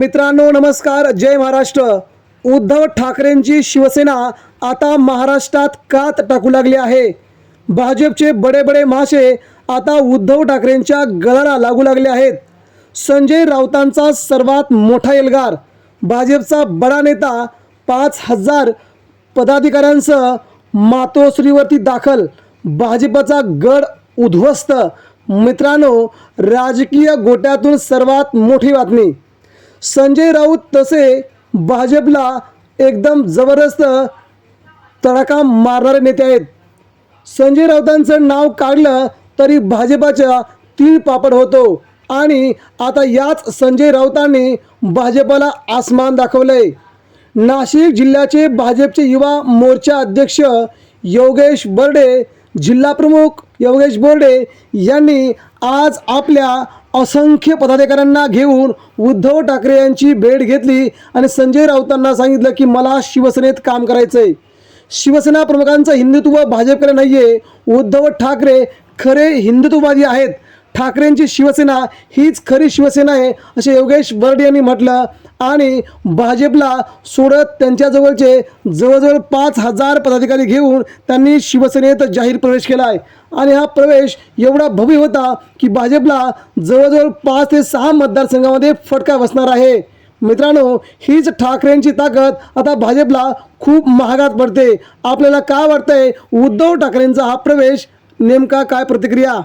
मित्रांनो नमस्कार. जय महाराष्ट्र. उद्धव ठाकरेंची शिवसेना आता महाराष्ट्रात कात टाकू लागली आहे. भाजपचे बडे बडे मासे आता उद्धव ठाकरेंच्या गळाला लागू लागले आहेत. संजय राऊतांचा सर्वात मोठा एल्गार भाजपचा बडा नेता पाच हजार पदाधिकाऱ्यांसह मातोश्रीवरती दाखल भाजपचा गड उद्ध्वस्त. मित्रांनो राजकीय गोट्यातून सर्वात मोठी बातमी. संजय राऊत तसे भाजपला एकदम जबरदस्त तडाखा मारणारे नेते आहेत. संजय राऊतांचं नाव काढलं तरी भाजपाच्या तीळ पापड होतो. आणि आता याच संजय राऊतांनी भाजपाला आसमान दाखवलंय. नाशिक जिल्ह्याचे भाजपचे युवा मोर्चा अध्यक्ष योगेश बर्डे जिल्हा प्रमुख योगेश बोर्डे यांनी आज आपल्या असंख्य पदाधिकाऱ्यांना घेऊन उद्धव ठाकरे यांची भेट घेतली आणि संजय राऊतांना सांगितलं की मला शिवसेनेत काम करायचं आहे शिवसेना प्रमुखांचं हिंदुत्व भाजपकडे नाही आहे उद्धव ठाकरे खरे हिंदुत्ववादी आहेत. ठाकरेंची शिवसेना हीच खरी शिवसेना आहे असे योगेश बर्डे यांनी म्हटलं. आणि भाजपला सोडत त्यांच्याजवळचे जवळजवळ पाच हजार पदाधिकारी घेऊन त्यांनी शिवसेनेत जाहीर प्रवेश केला आहे आणि हा प्रवेश एवढा भव्य होता की भाजपला जवळजवळ पाच ते सहा मतदारसंघामध्ये फटका बसणार आहे. मित्रांनो हीच ठाकरेंची ताकद आता भाजपला खूप महागात पडते. आपल्याला काय वाटतंय? उद्धव ठाकरेंचा हा प्रवेश नेमका काय प्रतिक्रिया?